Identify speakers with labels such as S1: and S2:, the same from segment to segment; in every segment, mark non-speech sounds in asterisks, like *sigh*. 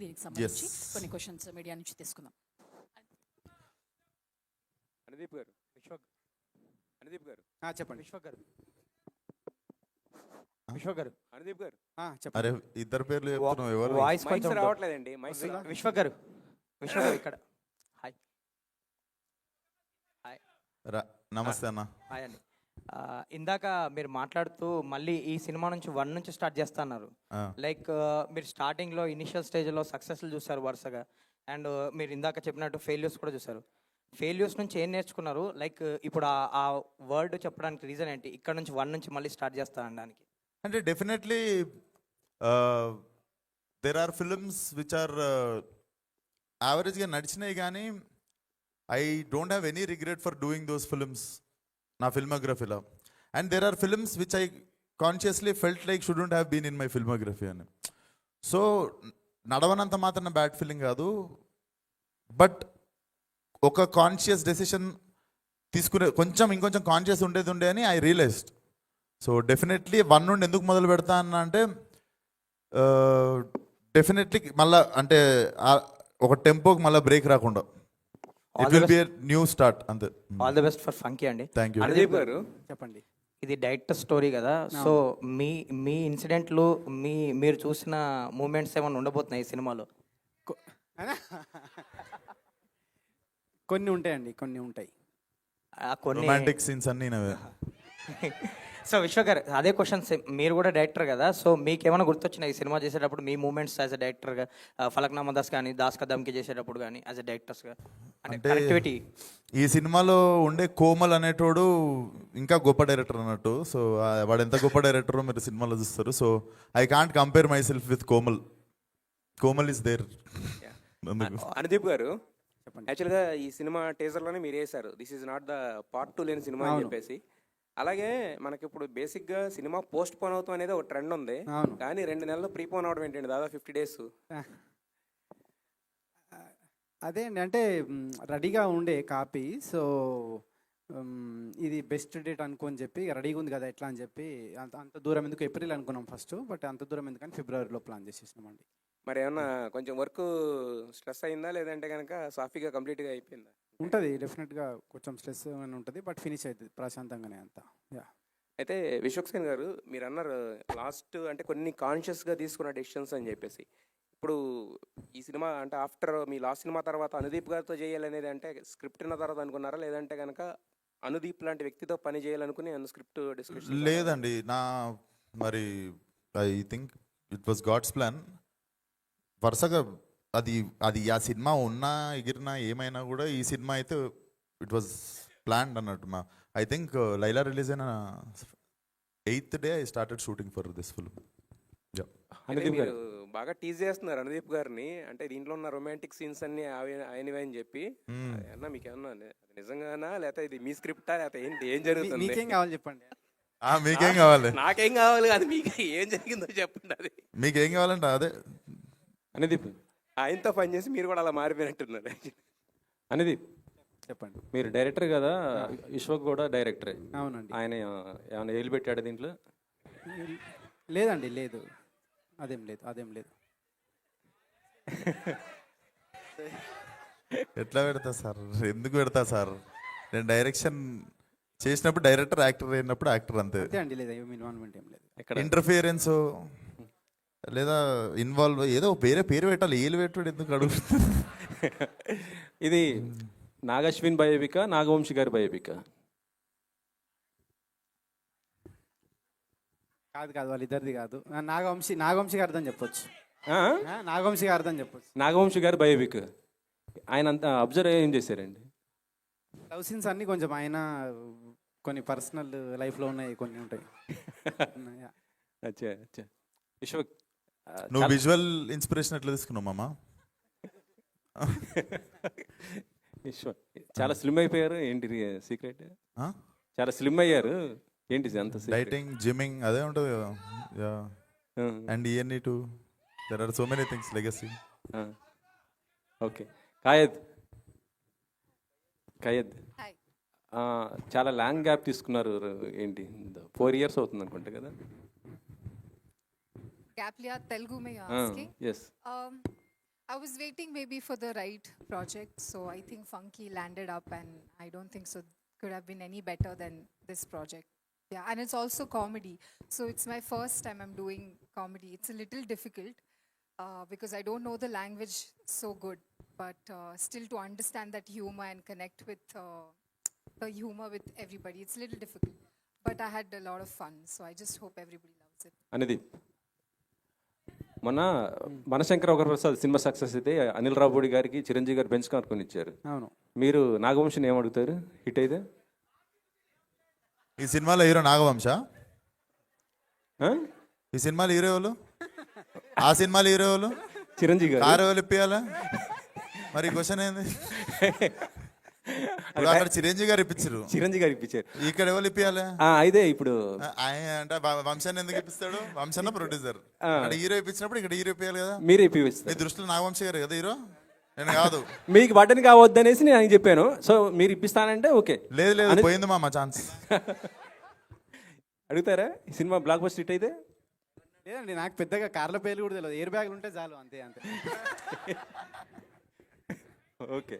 S1: దీనికి సంబంధించి. కొన్ని క్వశ్చన్స్ మీడియా నుంచి తీసుకుందాం.
S2: అనుదీప్ గారు విశ్వక్ అనుదీప్ గారు.
S3: ఆ, చెప్పండి.
S2: విశ్వక్ గారు. విశ్వక్ గారు. అనుదీప్ గారు.
S3: ఆ, చెప్పండి.
S4: అరే ఇద్దరు పేర్లు ఎవరు?
S5: వాయిస్ కొంచెం
S2: రావట్లేదండి?
S5: విశ్వ గారు. విశ్వ గారు ఇక్కడ. హాయ్
S4: రా- నమస్తే అన్న.
S5: హాయ్ అండి. ఇందాక మీరు మాట్లాడుతూ మళ్ళీ ఈ సినిమా నుంచి వన్ నుంచి స్టార్ట్ చేస్తా అన్నారు
S4: ఆ,
S5: లైక్ మీరు స్టార్టింగ్లో ఇనిషియల్ స్టేజ్లో సక్సెస్లు చూసారు వరుసగా. అండ్ మీరు ఇందాక చెప్పినట్టు ఫెయిల్యూర్స్ కూడా చూసారు. ఫెయిల్యూర్స్ నుంచి ఏం నేర్చుకున్నారు? లైక్ ఇప్పుడు ఆ- ఆ వర్డ్ చెప్పడానికి రీజన్ ఏంటి? ఇక్కడ నుంచి వన్ నుంచి మళ్ళీ స్టార్ట్ చేస్తా అనడానికి.
S4: అంటే definitely there are films which are యావరేజ్గా నడిచినాయి కానీ I don't have any regret for doing those films నా ఫిల్మోగ్రఫీలో and there are films which I consciously felt like shouldn't have been in my filmography అని. So నడవనంత మాత్రం bad feeling కాదు. But ఒక conscious decision తీసుకునే కొంచెం ఇంకొంచెం కాన్షియస్ ఉండేది ఉండే అని I realised so definitely one నుండి ఎందుకు మొదలు పెడతా అన్న అంటే uh, డెఫినెట్లీ మళ్ళీ అంటే ఒక టెంపోకి మళ్ళీ బ్రేక్ రాకుండా. It
S5: the
S4: will be new start అంతే
S5: all the best for Funky అండి
S4: థ్యాంక్ యూ
S2: అనుదీప్ గారు
S3: చెప్పండి.
S5: ఇది డైరెక్టర్ స్టోరీ కదా. సో మీ మీ ఇన్సిడెంట్లు మీ మీరు చూసిన మూమెంట్స్ ఏమైనా ఉండబోతున్నాయి ఈ సినిమాలో?
S3: కొన్ని ఉంటాయండి కొన్ని ఉంటాయి.
S5: ఆ కొన్ని
S4: రొమాంటిక్ సీన్స్ అన్నీ నవే. *laughs*
S5: సో విశ్వ గారు అదే క్వశ్చన్ మీరు కూడా డైరెక్టర్ కదా సో మీకు ఏమైనా గుర్తొచ్చినాయి ఈ సినిమా చేసేటప్పుడు మీ మూమెంట్స్ యాజ్ అ డైరెక్టర్గా ఫలక్నామా దాస్ కానీ దాస్ కదమ్కి చేసేటప్పుడు కానీ యాజ్ అ డైరెక్టర్స్గా అంటే
S4: ఈ సినిమాలో ఉండే కోమల్ అనేటోడు ఇంకా గొప్ప డైరెక్టర్ అన్నట్టు. సో వాడు ఎంత గొప్ప డైరెక్టరో మీరు సినిమాలో చూస్తారు. So I can't compare myself with Komal Komal is there
S2: Anudeep గారు. యాక్చువల్గా ఈ సినిమా టీజర్లోనే మీరు వేశారు this is not the part two లేని సినిమా అని. చెప్పేసి. అలాగే మనకి ఇప్పుడు బేసిక్గా సినిమా పోస్ట్ పోన్ అవుతాం అనేది ఒక ట్రెండ్ ఉంది.
S3: అవును.
S2: కానీ రెండు నెలలు ప్రీ పోన్ అవడం ఏంటండి? దాదాపు ఫిఫ్టీ డేస్.
S3: అదే అండి. అంటే మ్, రెడీగా ఉండే కాపీ. సో మ్, ఇది బెస్ట్ డేట్ అనుకోని చెప్పి రెడీగా ఉంది కదా ఎట్లా అని చెప్పి అంత అంత దూరం ఎందుకు ఏప్రిల్ అనుకున్నాం ఫస్ట్ బట్ అంత దూరం ఎందుకని ఫిబ్రవరిలో ప్లాన్ చేసేసినామండి.
S2: మరి ఏమన్నా కొంచెం వర్క్ స్ట్రెస్ అయిందా? లేదంటే కనుక సాఫీగా కంప్లీట్గా అయిపోయిందా?
S3: ఉంటుంది డెఫినెట్గా కొంచెం స్ట్రెస్ అని ఉంటుంది బట్ ఫినిష్ అవుతుంది ప్రశాంతంగానే అంతా. యా.
S2: అయితే విశ్వక్ సేన్ గారు మీరు అన్నారు లాస్ట్ అంటే కొన్ని కాన్షియస్గా తీసుకున్న డెసిషన్స్ అని చెప్పేసి. ఇప్పుడు ఈ సినిమా అంటే ఆఫ్టర్ మీ లాస్ట్ సినిమా తర్వాత అనుదీప్ గారితో చేయాలనేది అంటే స్క్రిప్ట్ ఉన్న తర్వాత అనుకున్నారా? లేదంటే కనుక అనుదీప్ లాంటి వ్యక్తితో పని చేయాలనుకుని స్క్రిప్ట్ డిస్కషన్
S4: లేదండి నా మరి I think it was God's plan. వరుసగా అది అది ఆ సినిమా ఉన్నా ఎగిరినా ఏమైనా కూడా ఈ సినిమా అయితే ఇట్ వాజ్ ప్లాన్డ్ అన్నట్టు మా ఐ థింక్ లైలా రిలీజ్ అయిన eighth day I started shooting for this film
S2: గారు బాగా టీజ్ చేస్తున్నారు అనుదీప్ గారిని. అంటే దీంట్లో ఉన్న రొమాంటిక్ సీన్స్ అన్ని ఆయన ఆయనవే అని చెప్పి. అన్న మీకు ఏమన్నా నిజంగానా? లేకపోతే ఇది మీ స్క్రిప్టా? లేకపోతే ఏంటి? ఏం జరుగుతుంది?
S3: మీకేం కావాలి చెప్పండి?
S4: మీకేం కావాలి?
S2: నాకేం కావాలి అది మీకు ఏం జరిగిందో చెప్పండి అది.
S4: మీకేం కావాలంటే అదే.
S6: అనుదీప్.
S2: ఆయనతో పని చేసి మీరు కూడా అలా మారిపోయినట్టున్నారు.
S6: అనుదీప్
S3: చెప్పండి.
S6: మీరు డైరెక్టర్ కదా? విశ్వక్ కూడా డైరెక్టరే.
S3: అవునండి.
S6: ఆయన ఏమైనా ఏలు పెట్టాడు దీంట్లో?
S3: లేదండి లేదు. అదేం లేదు అదేం లేదు.
S4: ఎట్లా పెడతా సార్? ఎందుకు పెడతా సార్? నేను డైరెక్షన్ చేసినప్పుడు డైరెక్టర్ యాక్టర్ అయినప్పుడు యాక్టర్ అంతే.
S3: అండి లేదు ఇన్వాల్వ్మెంట్ ఏం లేదు.
S6: ఎక్కడ?
S4: ఇంటర్ఫియరెన్స్ లేదా ఇన్వాల్వ్ ఏదో వేరే పేరు పెట్టాలి ఏలు పెట్టుడు ఎందుకు అడుగుతుంది *laughs*
S6: ఇది నాగశ్విన్ బయోపిక నాగవంశి గారి బయోపిక.
S3: కాదు కాదు వాళ్ళిద్దరిది కాదు. నా- నాగవంశీ నాగవంశీ గారిది అని చెప్పొచ్చు. నాగవంశీ గారిది అని చెప్పొచ్చు.
S6: నాగవంశి గారి బయోపిక్. ఆయన అంతా అబ్జర్వ్ ఏం చేశారండి?
S3: లవ్ సీన్స్ అన్ని కొంచెం ఆయన కొన్ని పర్సనల్ లైఫ్లో ఉన్నాయి కొన్ని ఉంటాయి. *laughs*
S6: అచ్చా అచ్చా. విశ్వక్ ఆ,
S4: నువ్వు
S6: చాలా-
S4: విజువల్ ఇన్స్పిరేషన్ ఎట్లా తీసుకున్నావు మామ? *laughs*
S6: చాలా స్లిమ్ అయిపోయారు. ఏంటి సీక్రెట్
S4: ఆ?
S6: చాలా స్లిమ్ అయ్యారు. ఏంటి అంత?
S4: డైటింగ్ జిమ్మింగ్ అదే ఉంటుంది కదా. యా అండ్ ఇవన్నీ too there are so many things legacy.
S6: Okay కాయద్. కాయద్. చాలా లాంగ్ గ్యాప్ తీసుకున్నారు. ఏంటి? ఫోర్ ఇయర్స్ అవుతుంది అనుకుంటా కదా.
S7: gap liya Telugu mein you're ah,
S6: asking. yes.
S7: Um, I was waiting maybe for the right project, so I think Funky landed up, and I don't think so could have been any better than this project. Yeah, and it's also comedy. So it's my first time I'm doing comedy. It's a little difficult uh, because I don't know the language so good, but uh, still to understand that humor and connect with uh, the humor with everybody, it's a little difficult. But I had a lot of fun, so I just hope everybody loves it.
S6: Anidhi. మొన్న మనశంకర Prasad cinema success అయితే అనిల్ రావుడి గారికి చిరంజీవి గారు bench కార్కొని ఇచ్చారు
S3: అవును.
S6: మీరు నాగవంశిని ఏమడుగుతారు hit అయితే?
S4: ఈ సినిమాలో హీరో నాగవంశ?
S6: ఆ?
S4: ఈ సినిమాలో హీరో ఎవరు? ఆ సినిమాలో హీరో ఎవరు?
S6: చిరంజీవి గారు.
S4: కారు ఎవరు ఇప్పియాలా? మరి క్వశ్చన్ ఏంది? *laughs* అక్కడ చిరంజీవి గారు ఇప్పించారు.
S6: చిరంజీవి గారు ఇప్పించారు.
S4: ఇక్కడ ఎవరు ఇప్పియాలి
S6: ఆ, అయితే ఇప్పుడు.
S4: ఆయన అంటే వంశాన్ని ఎందుకు ఇప్పిస్తాడు? వంశన్న ప్రొడ్యూసర్. అంటే హీరో ఇప్పించినప్పుడు ఇక్కడ హీరో ఇప్పియాలి కదా?
S6: మీరే
S4: మీ
S6: ఇప్పిస్తారు
S4: దృష్టిలో నాగవంశీ గారు కదా హీరో? నేను కాదు. *laughs*
S6: మీకు బటన్ కావద్దనేసి నేను ఆయనకి చెప్పాను. సో మీరు ఇప్పిస్తానంటే ఓకే.
S4: లేదు లేదు పోయింది మా ఛాన్స్. *laughs*
S6: అడుగుతారా? ఈ సినిమా బ్లాక్ బస్టర్ హిట్ అయితే?
S3: లేదండి నాకు పెద్దగా కార్ల పేర్లు కూడా తెలియదు. ఎయిర్ బ్యాగులు ఉంటే చాలు అంతే అంతే. *laughs*
S6: ఓకే.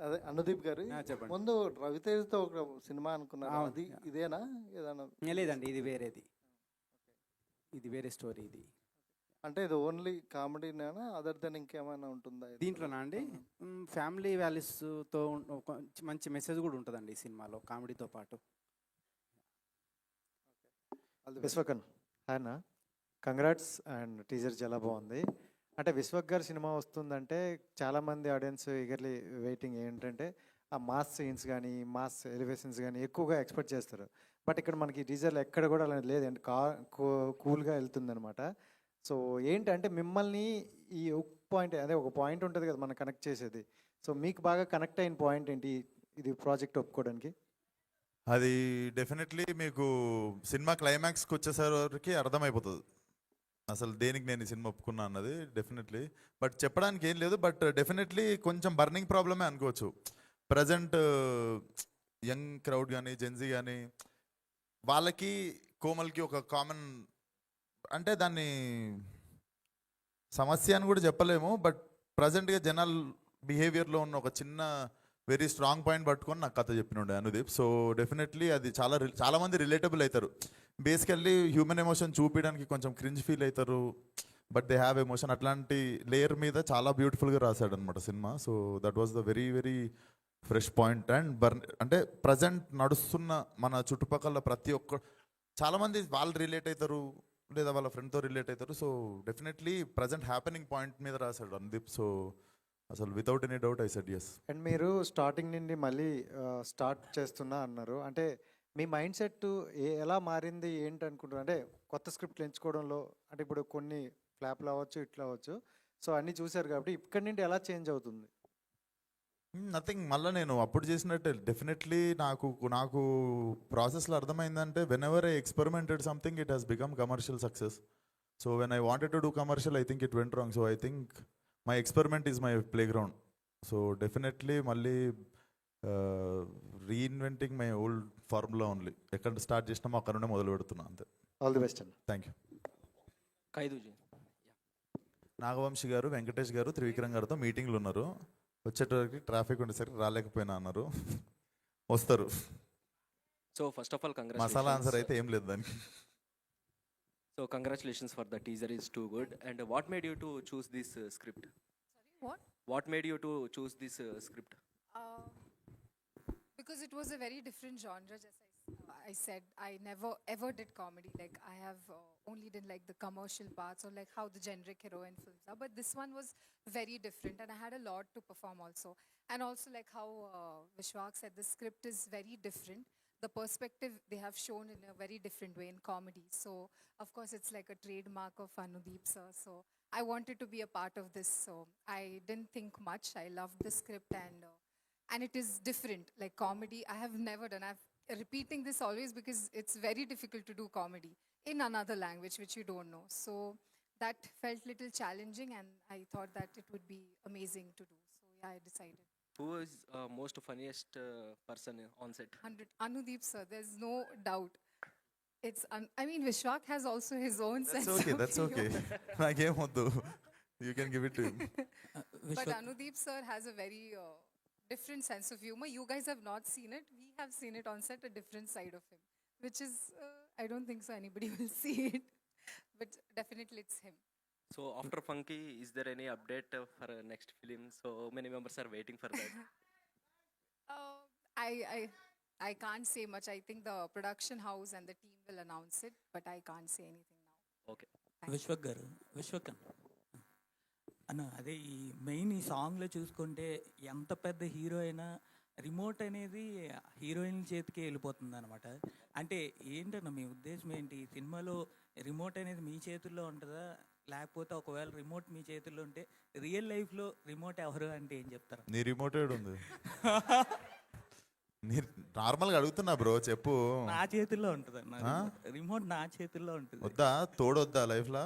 S8: అదే అనుదీప్ గారు.
S3: చెప్పండి.
S8: ముందు రవితేజతో ఒక సినిమా అనుకున్నారు?
S3: అవును.
S8: అది ఇదేనా? ఏదైనా?
S3: లేదండి ఇది వేరేది. ఇది వేరే స్టోరీ ఇది.
S8: అంటే ఇది ఓన్లీ కామెడీనేనా? అదర్ దెన్ ఇంకేమైనా ఉంటుందా?
S3: దీంట్లోనా అండి? ఫ్యామిలీ వాల్యూస్తో ఒక మంచి మెసేజ్ కూడా ఉంటుందండి ఈ సినిమాలో కామెడీతో పాటు.
S9: విశ్వకన్ ఆయన. కంగ్రాట్స్ అండ్ టీజర్ చాలా బాగుంది. అంటే విశ్వక్ గారు సినిమా వస్తుందంటే చాలామంది ఆడియన్స్ ఈగర్లీ వెయిటింగ్ ఏంటంటే ఆ మాస్ సీన్స్ కానీ మాస్ ఎలివేషన్స్ కానీ ఎక్కువగా ఎక్స్పెక్ట్ చేస్తారు. బట్ ఇక్కడ మనకి టీజర్లో ఎక్కడ కూడా అలా లేదండి కా కూల్గా వెళ్తుందనమాట సో ఏంటంటే మిమ్మల్ని ఈ ఒక పాయింట్ అదే ఒక పాయింట్ ఉంటుంది కదా మనం కనెక్ట్ చేసేది. సో మీకు బాగా కనెక్ట్ అయిన పాయింట్ ఏంటి? ఇది ప్రాజెక్ట్ ఒప్పుకోవడానికి?
S4: అది డెఫినెట్లీ మీకు సినిమా క్లైమాక్స్కి వచ్చేసరికి అర్థమైపోతుంది. అసలు దేనికి నేను ఈ సినిమా ఒప్పుకున్నా అన్నది డెఫినెట్లీ బట్ చెప్పడానికి ఏం లేదు బట్ డెఫినెట్లీ కొంచెం బర్నింగ్ ప్రాబ్లమే అనుకోవచ్చు. ప్రజెంట్ యంగ్ క్రౌడ్ కానీ జెన్జీ కానీ వాళ్ళకి కోమల్కి ఒక కామన్ అంటే దాన్ని సమస్య అని కూడా చెప్పలేము బట్ ప్రజెంట్గా జనరల్ బిహేవియర్లో ఉన్న ఒక చిన్న వెరీ స్ట్రాంగ్ పాయింట్ పట్టుకొని నాకు కథ చెప్పినుండే అనుదీప్. సో డెఫినెట్లీ అది చాలా రి- చాలా మంది రిలేటబుల్ అవుతారు. బేసికల్లీ హ్యూమన్ ఎమోషన్ చూపించడానికి కొంచెం క్రింజ్ ఫీల్ అవుతారు బట్ దే హ్యావ్ ఎమోషన్ అట్లాంటి లేయర్ మీద చాలా బ్యూటిఫుల్గా రాశాడు అనమాట cinema. So that was the very very fresh point and burn అంటే ప్రజెంట్ నడుస్తున్న మన చుట్టుపక్కల ప్రతి ఒక్క చాలామంది వాళ్ళు రిలేట్ అవుతారు లేదా వాళ్ళ ఫ్రెండ్తో రిలేట్ అవుతారు so definitely present happening point మీద రాశాడు అనుదీప్ సో అసలు without any doubt I said yes
S9: and మీరు స్టార్టింగ్ నుండి మళ్ళీ uh, స్టార్ట్ చేస్తున్నా అన్నారు. అంటే మీ మైండ్ సెట్ ఎలా మారింది ఏంటి అనుకుంటున్నారు అంటే కొత్త స్క్రిప్ట్లు ఎంచుకోవడంలో అంటే ఇప్పుడు కొన్ని ఫ్లాప్లు అవ్వచ్చు ఇట్లా అవ్వచ్చు. సో అన్నీ చూశారు కాబట్టి ఇక్కడి నుండి ఎలా చేంజ్ అవుతుంది?
S4: నథింగ్. మళ్ళీ నేను అప్పుడు చేసినట్టే. డెఫినెట్లీ నాకు నాకు ప్రాసెస్లో అర్థమైందంటే whenever I experimented something it has become commercial success so when I wanted to do commercial I think it went wrong so I think my experiment is my playground so definitely మళ్ళీ reinventing my old formula only ఎక్కడ start చేసినామో అక్కడ నుండే మొదలు పెడుతున్నా అంతే.
S9: All the best అండి
S4: thank you
S2: ఖైదూజీ
S4: నాగవంశి గారు వెంకటేష్ గారు త్రివిక్రమ్ గారితో మీటింగ్లు ఉన్నారు. వచ్చేటప్పటికి ట్రాఫిక్ ఉండేసరికి రాలేకపోయినా అన్నారు. వస్తారు.
S10: So first of all, congratulations.
S4: Masala answer అయితే ఏం లేదు దానికి.
S10: So congratulations for the teaser is too good. And what made you to choose this uh, script?
S7: What?
S10: What made you to choose
S7: because it was a very different genre, just I, uh, I said, I never ever did comedy. Like I have uh, only done like the commercial parts or like how the generic heroine films are. But this one was very different, and I had a lot to perform also. And also like how uh, Vishwak said, the script is very different. The perspective they have shown in a very different way in comedy. So of course it's like a trademark of Anudeep sir. So I wanted to be a part of this. So I didn't think much. I loved the script and. Uh, and it is different. Like comedy, I have never done. I'm repeating this always because it's very difficult to do comedy in another language which you don't know. So that felt little challenging, and I thought that it would be amazing to do. So yeah, I decided.
S10: Who is uh, most funniest uh, person on set?
S7: 100. Anudeep sir, there's no doubt. It's I mean Vishwak has also his own that's sense.
S4: Okay, that's
S7: okay. *laughs*
S4: I gave
S7: one.
S4: You can give it to him. Uh,
S7: but Anudeep sir has a very uh, different sense of humor. You guys have not seen it. We have seen it on set, a different side of him, which is, uh, I don't think so anybody *laughs* will see it, but definitely it's him.
S10: So after Funky, is there any update uh, for uh, next film? So many members are waiting for that. *laughs*
S7: Uh, I, I, I can't say much. I think the production house and the team will announce it, but I can't say anything now.
S10: Okay.
S11: Vishwakar, Vishwakan. అన్న అదే ఈ main ఈ సాంగ్లో చూసుకుంటే ఎంత పెద్ద hero అయినా remote అనేది హీరోయిన్ చేతికి వెళ్ళిపోతుంది అనమాట అంటే ఏంటన్న మీ ఉద్దేశం ఏంటి? ఈ సినిమాలో రిమోట్ అనేది మీ చేతుల్లో ఉంటుందా? లేకపోతే ఒకవేళ రిమోట్ మీ చేతుల్లో ఉంటే రియల్ లైఫ్లో రిమోట్ ఎవరు అంటే ఏం చెప్తారు?
S4: నీ రిమోట్ ఉంది. నీ నార్మల్గా అడుగుతున్నా బ్రో చెప్పు.
S11: నా చేతుల్లో ఉంటుంది అన్న? రిమోట్ నా చేతుల్లో ఉంటుంది.
S4: వద్దా? తోడొద్దా లైఫ్లో?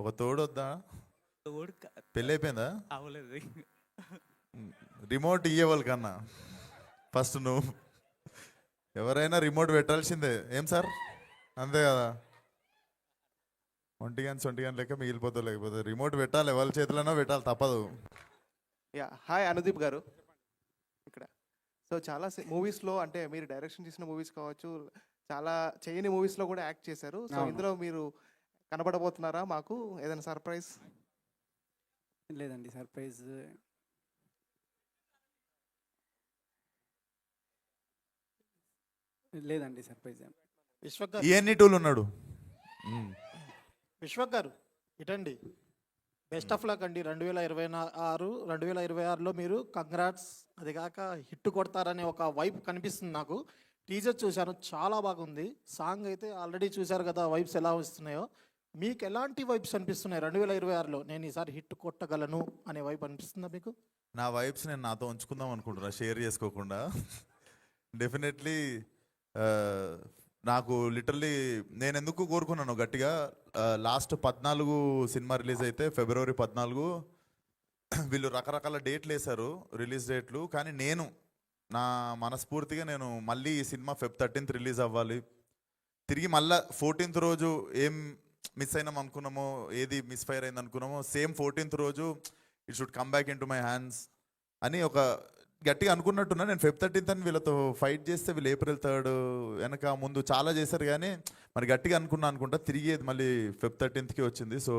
S4: ఒక తోడొద్దా?
S11: తోడు
S4: పెళ్ళి అయిపోయిందా
S11: అవ్వలేదు.
S4: రిమోట్ ఇయ్యేవాళ్ళు కన్నా. ఫస్ట్ నువ్వు. ఎవరైనా రిమోట్ పెట్టాల్సిందే. ఏం సార్? అంతే కదా. ఒంటి గంట సొంటి గంట లెక్క మిగిలిపోతావు లేకపోతే రిమోట్ పెట్టాలి. ఎవరి చేతిలోనో పెట్టాలి. తప్పదు.
S8: యా హాయ్ అనుదీప్ గారు. ఇక్కడ. సో చాలా మూవీస్లో అంటే మీరు డైరెక్షన్ చేసిన మూవీస్ కావచ్చు చాలా చేయని మూవీస్లో కూడా యాక్ట్ చేశారు. సో. ఇందులో మీరు కనబడబోతున్నారా మాకు? ఏదైనా సర్ప్రైజ్?
S3: లేదండి సర్ప్రైజ్. లేదండి సర్ప్రైజ్
S12: విశ్వక్
S4: ఇవన్నీ టూల్ ఉన్నాడు.
S12: విశ్వక్ గారు ఇటండి. బెస్ట్ ఆఫ్ లక్ అండి. రెండు వేల ఇరవై ఆరు రెండు వేల ఇరవై ఆరులో మీరు కంగ్రాట్స్ అది కాక హిట్ కొడతారనే ఒక వైబ్ కనిపిస్తుంది నాకు. టీజర్ చూశాను చాలా బాగుంది. సాంగ్ అయితే ఆల్రెడీ చూశారు కదా వైబ్స్ ఎలా వస్తున్నాయో. మీకు ఎలాంటి వైబ్స్ అనిపిస్తున్నాయి? రెండు వేల ఇరవై ఆరులో నేను ఈసారి హిట్ కొట్టగలను అనే వైబ్ అనిపిస్తుందా మీకు?
S4: నా వైబ్స్ నేను నాతో ఉంచుకుందాం అనుకుంటున్నా షేర్ చేసుకోకుండా. డెఫినెట్లీ నాకు లిటర్లీ నేను ఎందుకు కోరుకున్నాను గట్టిగా లాస్ట్ పద్నాలుగు సినిమా రిలీజ్ అయితే ఫిబ్రవరి పద్నాలుగు వీళ్ళు రకరకాల డేట్లు వేశారు రిలీజ్ డేట్లు. కానీ నేను నా మనస్ఫూర్తిగా నేను మళ్ళీ ఈ సినిమా ఫెబ్ థర్టీన్త్ రిలీజ్ అవ్వాలి. తిరిగి మళ్ళా ఫోర్టీన్త్ రోజు ఏం మిస్ అయినాం అనుకున్నామో ఏది మిస్ ఫైర్ అయింది అనుకున్నామో సేమ్ ఫోర్టీన్త్ రోజు it should come back into my hands అని ఒక గట్టిగా అనుకున్నట్టున్నా. నేను ఫెబ్ థర్టీన్త్ అని వీళ్ళతో ఫైట్ చేస్తే వీళ్ళు ఏప్రిల్ థర్డ్ వెనక ముందు చాలా చేశారు కానీ మరి గట్టిగా అనుకున్నా అనుకుంటా తిరిగి అది మళ్ళీ ఫెబ్ థర్టీన్త్కి వచ్చింది. సో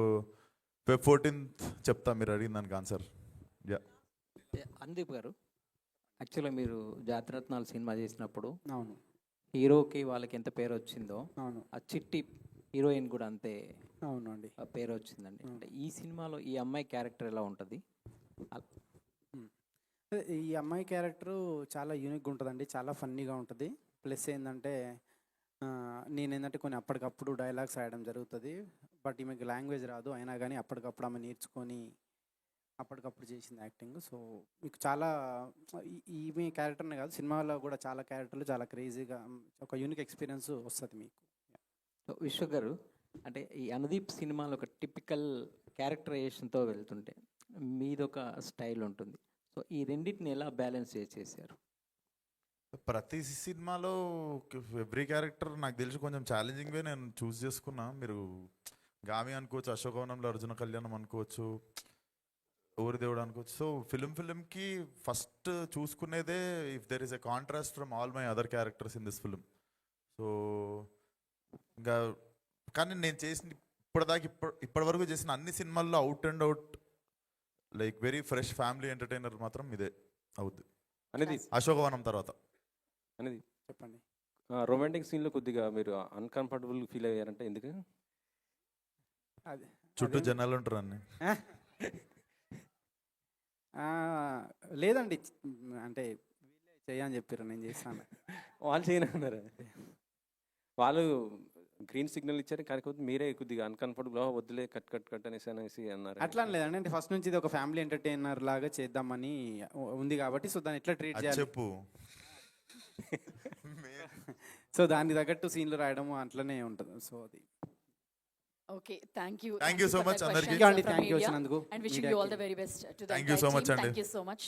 S4: ఫెబ్ ఫోర్టీన్త్ చెప్తా మీరు అడిగిన దానికి ఆన్సర్ యా
S13: అనుదీప్ గారు యాక్చువల్గా మీరు జాతిరత్నాలు సినిమా చేసినప్పుడు
S3: అవును.
S13: హీరోకి వాళ్ళకి ఎంత పేరు వచ్చిందో
S3: అవును.
S13: ఆ చిట్టి హీరోయిన్ కూడా అంతే
S3: అవును అండి
S13: ఆ పేరు వచ్చిందండి. అంటే ఈ సినిమాలో ఈ అమ్మాయి క్యారెక్టర్ ఎలా ఉంటుంది?
S3: ఈ అమ్మాయి క్యారెక్టరు చాలా యూనిక్గా ఉంటుందండి చాలా ఫన్నీగా ఉంటుంది. ప్లస్ ఏంటంటే నేను ఏంటంటే కొన్ని అప్పటికప్పుడు డైలాగ్స్ రాయడం జరుగుతుంది బట్ ఈమెకి లాంగ్వేజ్ రాదు. అయినా కానీ అప్పటికప్పుడు ఆమె నేర్చుకొని అప్పటికప్పుడు చేసింది యాక్టింగ్. సో మీకు చాలా ఈమె క్యారెక్టర్నే కాదు సినిమాలో కూడా చాలా క్యారెక్టర్లు చాలా క్రేజీగా ఒక యూనిక్ ఎక్స్పీరియన్స్ వస్తుంది మీకు.
S13: విశ్వ గారు అంటే ఈ అనుదీప్ సినిమాలో ఒక టిపికల్ క్యారెక్టరైజేషన్తో వెళ్తుంటే మీదొక స్టైల్ ఉంటుంది. సో ఈ రెండింటిని ఎలా బ్యాలెన్స్ చేసేసారు
S4: ప్రతి సినిమాలో ఎవ్రీ క్యారెక్టర్ నాకు తెలిసి కొంచెం ఛాలెంజింగ్వే నేను చూస్ చేసుకున్నా. మీరు గామి అనుకోవచ్చు అశోకవనంలో అర్జున కళ్యాణం అనుకోవచ్చు ఊరి దేవుడు అనుకోవచ్చు. సో ఫిలిం ఫిలింకి first చూసుకునేదే if there is a contrast from all my other characters in this film so ఇంకా కానీ నేను చేసిన ఇప్పటిదాకా ఇప్పటి ఇప్పటివరకు చేసిన అన్ని సినిమాల్లో out and out like very fresh family entertainer మాత్రం ఇదే అవుద్ది.
S6: అనేది.
S4: అశోకవనం తర్వాత.
S6: అనేది.
S3: చెప్పండి.
S6: రొమాంటిక్ సీన్లో కొద్దిగా మీరు అన్కంఫర్టబుల్ ఫీల్ అయ్యారంటే ఎందుకు?
S3: అదే
S4: చుట్టూ జనాలు ఉంటారు అన్ని.
S3: ఆ, లేదండి. అంటే వీళ్ళే చేయని చెప్పారు నేను చేస్తాను.
S6: వాళ్ళు చేయనన్నారు వాళ్ళు గ్రీన్ సిగ్నల్ ఇచ్చారు కాకపోతే మీరే కొద్దిగా అన్కంఫర్టబుల్ వద్దులే కట్ కట్ కట్ అనేసి అనేసి అన్నారు.
S3: అట్లా లేదండి. అంటే ఫస్ట్ నుంచి ఇది ఒక ఫ్యామిలీ ఎంటర్టైనర్ లాగా చేద్దామని ఉంది కాబట్టి సో దాన్ని ఎట్లా ట్రీట్ చేయాలి?
S4: చెప్పు. *laughs*
S3: సో దానికి తగ్గట్టు సీన్లు రాయడం అట్లనే ఉంటుంది. సో అది.
S1: Okay thank you
S4: Thank you so much అందరికీ.
S3: Thank you వచ్చినందుకు.
S1: And wishing you all the. Very best to
S4: Thank you so much అండి.
S1: Thank you so much